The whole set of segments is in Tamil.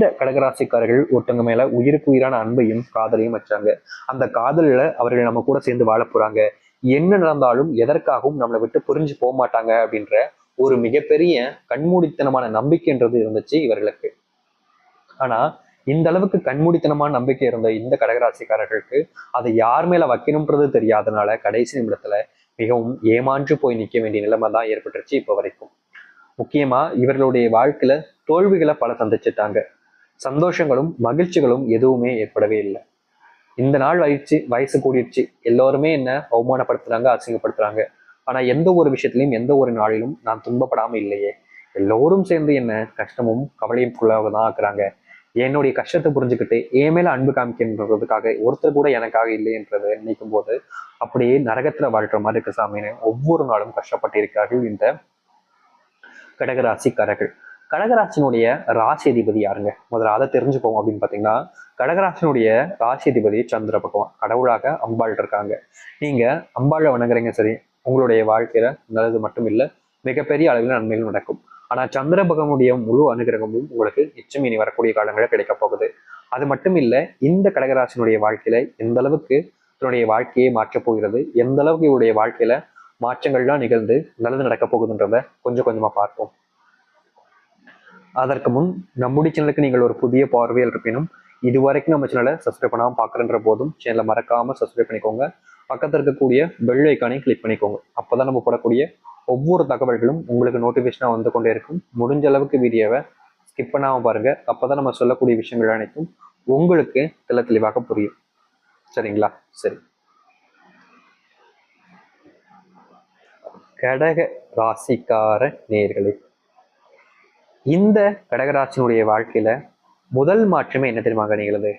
இந்த கடகராசிக்காரர்கள் ஒருத்தவங்க மேல உயிருக்கு உயிரான அன்பையும் காதலையும் வச்சாங்க. அந்த காதலில் அவர்கள் நம்ம கூட சேர்ந்து வாழ போறாங்க. என்ன நடந்தாலும் எதற்காகவும் நம்மளை விட்டு புரிஞ்சு போக மாட்டாங்க அப்படின்ற ஒரு மிகப்பெரிய கண்மூடித்தனமான நம்பிக்கைன்றது இருந்துச்சு இவர்களுக்கு. ஆனா இந்த அளவுக்கு கண்மூடித்தனமான நம்பிக்கை இருந்த இந்த கடகராசிக்காரர்களுக்கு அதை யார் மேல வைக்கணும்ன்றது தெரியாதனால கடைசி நிமிடத்துல மிகவும் ஏமாற்று போய் நிற்க வேண்டிய நிலைமை தான் ஏற்பட்டுருச்சு இப்போ வரைக்கும். முக்கியமா இவர்களுடைய வாழ்க்கையில தோல்விகளை பல சந்திச்சுட்டாங்க. சந்தோஷங்களும் மகிழ்ச்சிகளும் எதுவுமே ஏற்படவே இல்லை. இந்த நாள் வயிற்று வயசு கூடிடுச்சு. எல்லோருமே என்ன அவமானப்படுத்துறாங்க அசிங்கப்படுத்துறாங்க. ஆனா எந்த ஒரு விஷயத்திலையும் எந்த ஒரு நாளிலும் நான் துன்பப்படாம இல்லையே. எல்லோரும் சேர்ந்து என்ன கஷ்டமும் கவலையும் தான் ஆக்குறாங்க. என்னுடைய கஷ்டத்தை புரிஞ்சுக்கிட்டு என் மேல அன்பு காமிக்கின்றதுக்காக ஒருத்தர் கூட எனக்காக இல்லைன்றதை நினைக்கும் போது அப்படியே நரகத்துல வாழ்ற மாதிரி இருக்க சாமின்னு ஒவ்வொரு நாளும் கஷ்டப்பட்டு இருக்கிறார்கள் இந்த கடகராசிக்காரர்கள். கடகராசினுடைய ராசி அதிபதி யாருங்க? முதல்ல அதை தெரிஞ்சுப்போம் அப்படின்னு பார்த்தீங்கன்னா கடகராசினுடைய ராசி அதிபதி சந்திர பகவான். கடவுளாக அம்பாள் இருக்காங்க. நீங்க அம்பாளை வணங்குறீங்க சரி. உங்களுடைய வாழ்க்கையில நல்லது மட்டும் இல்லை மிகப்பெரிய அளவில் நன்மைகள் நடக்கும். ஆனா சந்திர பகவனுடைய முழு அனுகிரகமும் உங்களுக்கு நிச்சயம் இனி வரக்கூடிய காலங்களில் கிடைக்க போகுது. அது மட்டும் இல்லை இந்த கடகராசினுடைய வாழ்க்கையில எந்த அளவுக்கு தன்னுடைய வாழ்க்கையை மாற்றப் போகிறது எந்த அளவுக்கு இவருடைய வாழ்க்கையில மாற்றங்கள்லாம் நிகழ்ந்து நல்லது நடக்க போகுதுன்றத கொஞ்சம் கொஞ்சமா பார்ப்போம். அதற்கு முன் நம்முடைய சேனலுக்கு நீங்கள் ஒரு புதிய பார்வையில் இருப்பினும் இது வரைக்கும் நம்ம சேனலை சப்ஸ்கிரைப் பண்ணாமல் பார்க்குறன்ற போதும் சேனலை மறக்காமல் சப்ஸ்கிரைப் பண்ணிக்கோங்க. பக்கத்தில் இருக்கக்கூடிய பெல் ஐக்கானையும் கிளிக் பண்ணிக்கோங்க. அப்போ தான் நம்ம போடக்கூடிய ஒவ்வொரு தகவல்களும் உங்களுக்கு நோட்டிஃபிகேஷனாக வந்து கொண்டே இருக்கும். முடிஞ்ச அளவுக்கு வீடியோவை ஸ்கிப் பண்ணாமல் பாருங்கள் அப்போ தான் நம்ம சொல்லக்கூடிய விஷயங்கள் அனைத்தும் உங்களுக்கு தெல தெளிவாக புரியும். சரிங்களா? சரி. கடக ராசிக்கார நேர்களே இந்த கடகராசினுடைய வாழ்க்கையில முதல் மாற்றமே என்ன தெரியுமா நிகழுது?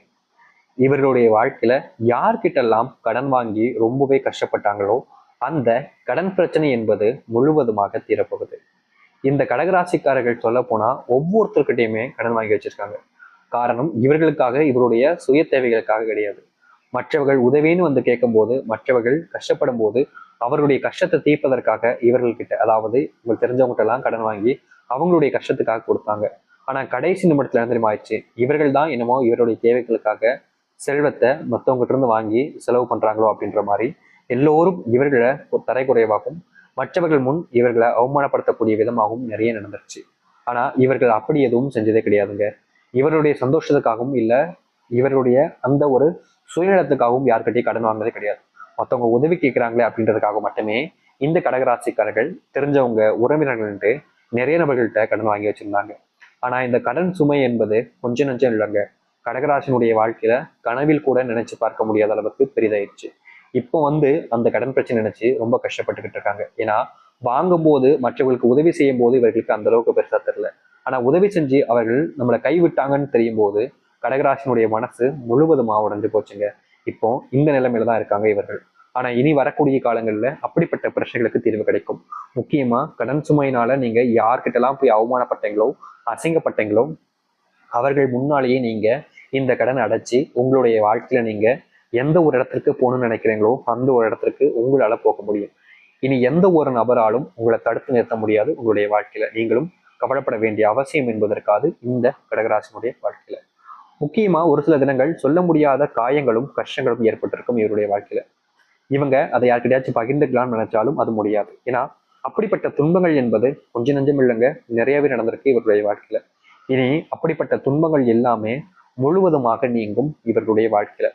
இவர்களுடைய வாழ்க்கையில யார்கிட்டெல்லாம் கடன் வாங்கி ரொம்பவே கஷ்டப்பட்டாங்களோ அந்த கடன் பிரச்சனை என்பது முழுவதுமாக தீரப்போகுது. இந்த கடகராசிக்காரர்கள் சொல்ல போனா ஒவ்வொருத்தர்கிட்டையுமே கடன் வாங்கி வச்சிருக்காங்க. காரணம் இவர்களுக்காக இவருடைய சுய தேவைகளுக்காக கிடையாது. மற்றவர்கள் உதவின்னு வந்து கேட்கும்போது மற்றவர்கள் கஷ்டப்படும் போது அவர்களுடைய கஷ்டத்தை தீர்ப்பதற்காக இவர்கள்கிட்ட அதாவது உங்களுக்கு தெரிஞ்சவங்ககிட்ட எல்லாம் கடன் வாங்கி அவங்களுடைய கஷ்டத்துக்காக கொடுத்தாங்க. ஆனால் கடைசி நிமிடத்துல என்ன தெரியுமா ஆயிடுச்சு? இவர்கள் தான் என்னமோ இவருடைய தேவைகளுக்காக செல்வத்தை மற்றவங்ககிட்ட இருந்து வாங்கி செலவு பண்ணுறாங்களோ அப்படின்ற மாதிரி எல்லோரும் இவர்களை தரைக்குறைவாகவும் மற்றவர்கள் முன் இவர்களை அவமானப்படுத்தக்கூடிய விதமாகவும் நிறைய நடந்துருச்சு. ஆனால் இவர்கள் அப்படி எதுவும் செஞ்சதே கிடையாதுங்க. இவருடைய சந்தோஷத்துக்காகவும் இல்லை இவருடைய அந்த ஒரு சுயநலத்துக்காகவும் யார்கிட்டயும் கடன் வாங்கினதே கிடையாது. மற்றவங்க உதவி கேட்குறாங்களே அப்படின்றதுக்காக மட்டுமே இந்த கடகராசிக்காரர்கள் தெரிஞ்சவங்க உறவினர்கள்ட்டு நிறைய நபர்கள்ட்ட கடன் வாங்கி வச்சுருந்தாங்க. ஆனால் இந்த கடன் சுமை என்பது கொஞ்சம் நஞ்சம் இல்லைங்க. கடகராசினுடைய வாழ்க்கையில கனவில் கூட நினைச்சு பார்க்க முடியாத அளவுக்கு பெரிதாயிடுச்சு இப்போ வந்து அந்த கடன் பிரச்சனை நினைச்சு ரொம்ப கஷ்டப்பட்டுக்கிட்டு இருக்காங்க. ஏன்னா வாங்கும்போது மற்றவர்களுக்கு உதவி செய்யும் போது இவர்களுக்கு அந்த அளவுக்கு பெருசா தெரியல. ஆனா உதவி செஞ்சு அவர்கள் நம்மளை கைவிட்டாங்கன்னு தெரியும் போது கடகராசினுடைய மனசு முழுவதுமா உடஞ்சு போச்சுங்க. இப்போ இந்த நிலைமையில தான் இருக்காங்க இவர்கள். ஆனா இனி வரக்கூடிய காலங்கள்ல அப்படிப்பட்ட பிரச்சனைகளுக்கு தீர்வு கிடைக்கும். முக்கியமா கடன் சுமையினால நீங்க யார்கிட்டலாம் போய் அவமானப்பட்டீங்களோ அசிங்கப்பட்டீங்களோ அவர்கள் முன்னாலேயே நீங்க இந்த கடன் அடைச்சி உங்களுடைய வாழ்க்கையில நீங்க எந்த ஒரு இடத்திற்கு போகணும்னு நினைக்கிறீங்களோ அந்த ஒரு இடத்திற்கு உங்களால போக முடியும். இனி எந்த ஒரு நபராலும் உங்களை தடுத்து நிறுத்த முடியாது உங்களுடைய வாழ்க்கையில. நீங்களும் கவலைப்பட வேண்டிய அவசியம் என்பதற்காக இந்த கடகராசினுடைய வாழ்க்கையில. முக்கியமா ஒரு சில தினங்கள் சொல்ல முடியாத காயங்களும் கஷ்டங்களும் ஏற்பட்டிருக்கும் இவருடைய வாழ்க்கையில. இவங்க அதை யார்கிட்டயாச்சும் பகிர்ந்துக்கலாம்னு நினைச்சாலும் அது முடியாது. ஏன்னா அப்படிப்பட்ட துன்பங்கள் என்பது கொஞ்சம் நஞ்சம் இல்லைங்க. நிறையவே நடந்திருக்கு இவருடைய வாழ்க்கையில. இனி அப்படிப்பட்ட துன்பங்கள் எல்லாமே முழுவதுமாக நீங்கும் இவர்களுடைய வாழ்க்கையில.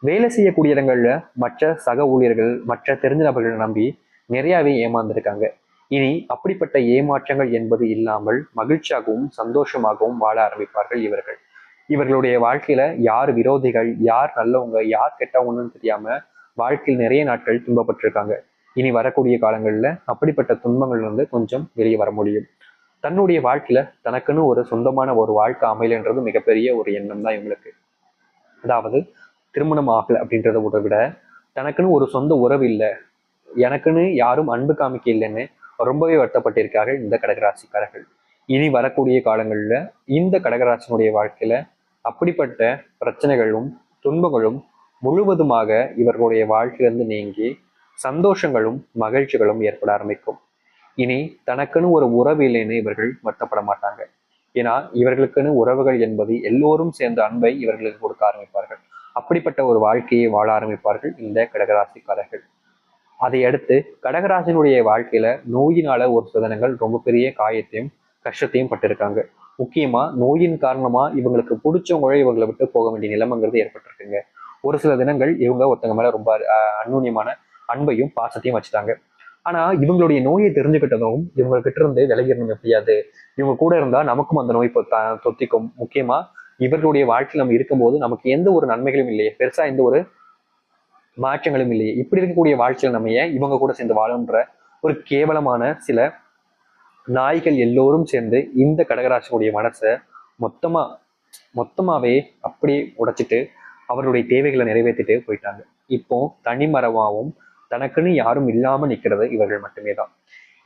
வேலை செய்யக்கூடிய இடங்கள்ல மற்ற சக ஊழியர்கள் மற்ற தெரிஞ்ச நபர்களை நம்பி நிறையவே ஏமாந்துருக்காங்க. இனி அப்படிப்பட்ட ஏமாற்றங்கள் என்பது இல்லாமல் மகிழ்ச்சியாகவும் சந்தோஷமாகவும் வாழ ஆரம்பிப்பார்கள் இவர்கள். இவர்களுடைய வாழ்க்கையில யார் விரோதிகள் யார் நல்லவங்க யார் கெட்டவங்கன்னு தெரியாம வாழ்க்கையில் நிறைய நாட்கள் துன்பப்பட்டிருக்காங்க. இனி வரக்கூடிய காலங்களில் அப்படிப்பட்ட துன்பங்கள்லேருந்து கொஞ்சம் வெளியே வர முடியும். தன்னுடைய வாழ்க்கையில தனக்குன்னு ஒரு சொந்தமான ஒரு வாழ்க்கை அமையலன்றது மிகப்பெரிய ஒரு எண்ணம் தான் இவங்களுக்கு. அதாவது திருமணம் ஆகலை அப்படின்றத விட தனக்குன்னு ஒரு சொந்த உறவு இல்லை. எனக்குன்னு யாரும் அன்பு காமிக்க இல்லைன்னு ரொம்பவே வருத்தப்பட்டிருக்கார்கள் இந்த கடகராசிக்காரர்கள். இனி வரக்கூடிய காலங்களில் இந்த கடகராசினுடைய வாழ்க்கையில அப்படிப்பட்ட பிரச்சனைகளும் துன்பங்களும் முழுவதுமாக இவர்களுடைய வாழ்க்கையிலிருந்து நீங்கி சந்தோஷங்களும் மகிழ்ச்சிகளும் ஏற்பட ஆரம்பிக்கும். இனி தனக்குன்னு ஒரு உறவு இல்லைன்னு இவர்கள் வருத்தப்பட மாட்டாங்க. ஏன்னா இவர்களுக்குன்னு உறவுகள் என்பது எல்லோரும் சேர்ந்த அன்பை இவர்களுக்கு கொடுக்க ஆரம்பிப்பார்கள். அப்படிப்பட்ட ஒரு வாழ்க்கையை வாழ ஆரம்பிப்பார்கள் இந்த கடகராசிக்காரர்கள். அதை அடுத்து கடகராசினுடைய வாழ்க்கையில நோயினால ஒரு சில ரொம்ப பெரிய காயத்தையும் கஷ்டத்தையும் பட்டிருக்காங்க. முக்கியமா நோயின் காரணமா இவங்களுக்கு பிடிச்சவங்களே இவங்களை விட்டு போக வேண்டிய நிலைமைங்கிறது ஏற்பட்டிருக்குங்க. ஒரு சில தினங்கள் இவங்க ஒருத்தங்க மேல ரொம்ப அந்நுண்ணியமான அன்பையும் பாசத்தையும் வச்சுட்டாங்க. ஆனா இவங்களுடைய நோயை தெரிஞ்சுக்கிட்டதும் இவங்க கிட்ட இருந்து விலகிடணும் எப்படியாது இவங்க கூட இருந்தா நமக்கும் அந்த நோய் தொத்திக்கும். முக்கியமா இவர்களுடைய வாழ்க்கையில் நம்ம இருக்கும்போது நமக்கு எந்த ஒரு நன்மைகளும் இல்லையே. பெருசா எந்த ஒரு மாற்றங்களும் இல்லையே. இப்படி இருக்கக்கூடிய வாழ்க்கையில் நம்ம ஏன் இவங்க கூட சேர்ந்து வாழும்ன்ற ஒரு கேவலமான சில நாய்கள் எல்லோரும் சேர்ந்து இந்த கடகராசியுடைய மனசை மொத்தமா மொத்தமாவே அப்படியே உடைச்சிட்டு அவருடைய தேவைகளை நிறைவேற்றிட்டே போயிட்டாங்க. இப்போ தனிமரமாகவும் தனக்குன்னு யாரும் இல்லாம நிற்கிறது இவர்கள் மட்டுமே தான்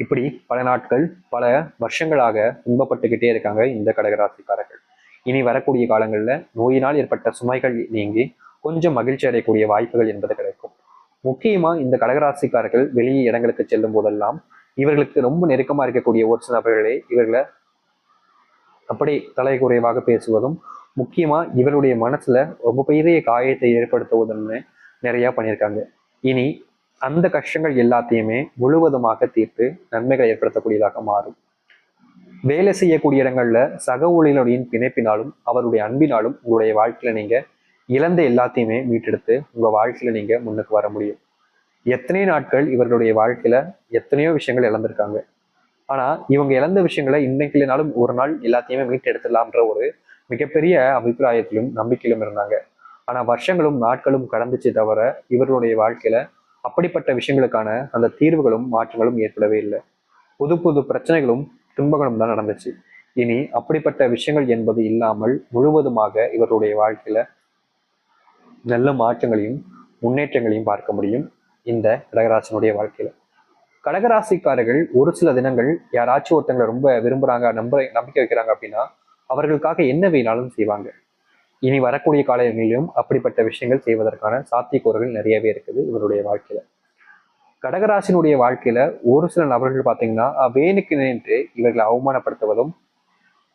இப்படி பல நாட்கள் பல வருஷங்களாக இன்பப்பட்டுக்கிட்டே இருக்காங்க இந்த கடகராசிக்காரர்கள். இனி வரக்கூடிய காலங்களில் நோயினால் ஏற்பட்ட சுமைகள் நீங்கி கொஞ்சம் மகிழ்ச்சி அடையக்கூடிய வாய்ப்புகள் என்பது கிடைக்கும். முக்கியமா இந்த கடகராசிக்காரர்கள் வெளியே இடங்களுக்கு செல்லும் போதெல்லாம் இவர்களுக்கு ரொம்ப நெருக்கமா இருக்கக்கூடிய ஒரு சில நபர்களே இவர்களை அப்படி தலை குறைவாக பேசுவதும் முக்கியமா இவருடைய மனசுல ரொம்ப பெரிய காயத்தை ஏற்படுத்துவதுன்னு நிறையா பண்ணியிருக்காங்க. இனி அந்த கஷ்டங்கள் எல்லாத்தையுமே முழுவதுமாக தீர்த்து நன்மைகளை ஏற்படுத்தக்கூடியதாக மாறும். வேலை செய்யக்கூடிய இடங்கள்ல சக ஊழியர்களுடைய பிணைப்பினாலும் அவருடைய அன்பினாலும் உங்களுடைய வாழ்க்கையில நீங்க இழந்த எல்லாத்தையுமே மீட்டெடுத்து உங்க வாழ்க்கையில நீங்க முன்னுக்கு வர முடியும். எத்தனை நாட்கள் இவர்களுடைய வாழ்க்கையில எத்தனையோ விஷயங்கள் இழந்திருக்காங்க. ஆனா இவங்க இழந்த விஷயங்களை இன்னைக்கு இல்லைனாலும் ஒரு நாள் எல்லாத்தையுமே மீட்டெடுத்துடலாம்ன்ற ஒரு மிகப்பெரிய அபிப்பிராயத்திலும் நம்பிக்கையிலும் இருந்தாங்க. ஆனா வருஷங்களும் நாட்களும் கடந்துச்சு தவிர இவர்களுடைய வாழ்க்கையில அப்படிப்பட்ட விஷயங்களுக்கான அந்த தீர்வுகளும் மாற்றங்களும் ஏற்படவே இல்லை. புது புது பிரச்சனைகளும் துன்பங்களும் தான் நடந்துச்சு. இனி அப்படிப்பட்ட விஷயங்கள் என்பது இல்லாமல் முழுவதுமாக இவருடைய வாழ்க்கையில நல்ல மாற்றங்களையும் முன்னேற்றங்களையும் பார்க்க முடியும் இந்த கடகராசனுடைய வாழ்க்கையில. கடகராசிக்காரர்கள் ஒரு சில தினங்கள் யாராச்சும் ஒருத்தங்களை ரொம்ப விரும்புறாங்க நம்ப நம்பிக்கை வைக்கிறாங்க அப்படின்னா அவர்களுக்காக என்ன வேணாலும் செய்வாங்க. இனி வரக்கூடிய காலங்களிலும் அப்படிப்பட்ட விஷயங்கள் செய்வதற்கான சாத்தியக்கூறுகள் நிறையவே இருக்குது இவருடைய வாழ்க்கையில. கடகராசினுடைய வாழ்க்கையில ஒரு சில நபர்கள் பார்த்தீங்கன்னா வேணுக்கு நின்று இவர்களை அவமானப்படுத்துவதும்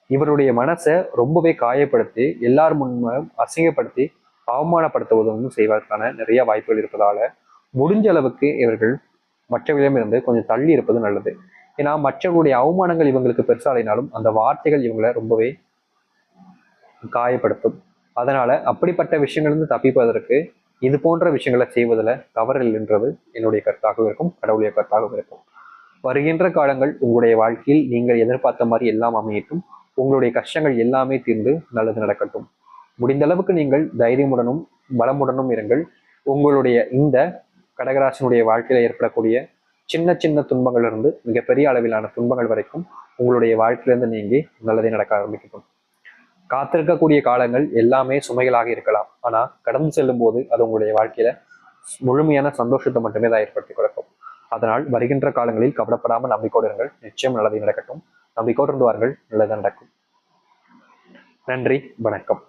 இவருடைய மனசை ரொம்பவே காயப்படுத்தி எல்லார் முன்னும் அசிங்கப்படுத்தி அவமானப்படுத்துவதும் செய்வதற்கான நிறைய வாய்ப்புகள் இருப்பதால முடிஞ்ச அளவுக்கு இவர்கள் மற்றவர்களிடமிருந்து கொஞ்சம் தள்ளி இருப்பது நல்லது. ஏன்னா மற்றவங்களுடைய அவமானங்கள் இவங்களுக்கு பெருசாலினாலும் அந்த வார்த்தைகள் இவங்களை ரொம்பவே காயப்படுத்தும். அதனால அப்படிப்பட்ட விஷயங்களிலிருந்து தப்பிப்பதற்கு இது போன்ற விஷயங்களை செய்வதில் தவறில் என்றது என்னுடைய கருத்தாகவும் இருக்கும் கடவுளுடைய கருத்தாகவும் இருக்கும். வருகின்ற காலங்கள் உங்களுடைய வாழ்க்கையில் நீங்கள் எதிர்பார்த்த மாதிரி எல்லாம் அமையட்டும். உங்களுடைய கஷ்டங்கள் எல்லாமே தீர்ந்து நல்லது நடக்கட்டும். முடிந்த அளவுக்கு நீங்கள் தைரியமுடனும் பலமுடனும் இருங்கள். உங்களுடைய இந்த கடகராசனுடைய வாழ்க்கையில் ஏற்படக்கூடிய சின்ன சின்ன துன்பங்கள் இருந்து மிகப்பெரிய அளவிலான துன்பங்கள் வரைக்கும் உங்களுடைய வாழ்க்கையிலிருந்து நீங்கி நல்லதே நடக்க ஆரம்பிக்கட்டும் காத்திருக்கக்கூடிய காலங்கள் எல்லாமே சுமைகளாக இருக்கலாம். ஆனா கடந்து செல்லும் போது அது உங்களுடைய வாழ்க்கையில முழுமையான சந்தோஷத்தை மட்டுமே தான் ஏற்படுத்தி கொடுக்கும். அதனால் வருகின்ற காலங்களில் கவலைப்படாமல் நம்பிக்கோடு இருங்கள். நிச்சயம் நல்லதே நடக்கட்டும். நம்பிக்கோடு இருந்துவார்கள் நல்லது நடக்கும். நன்றி. வணக்கம்.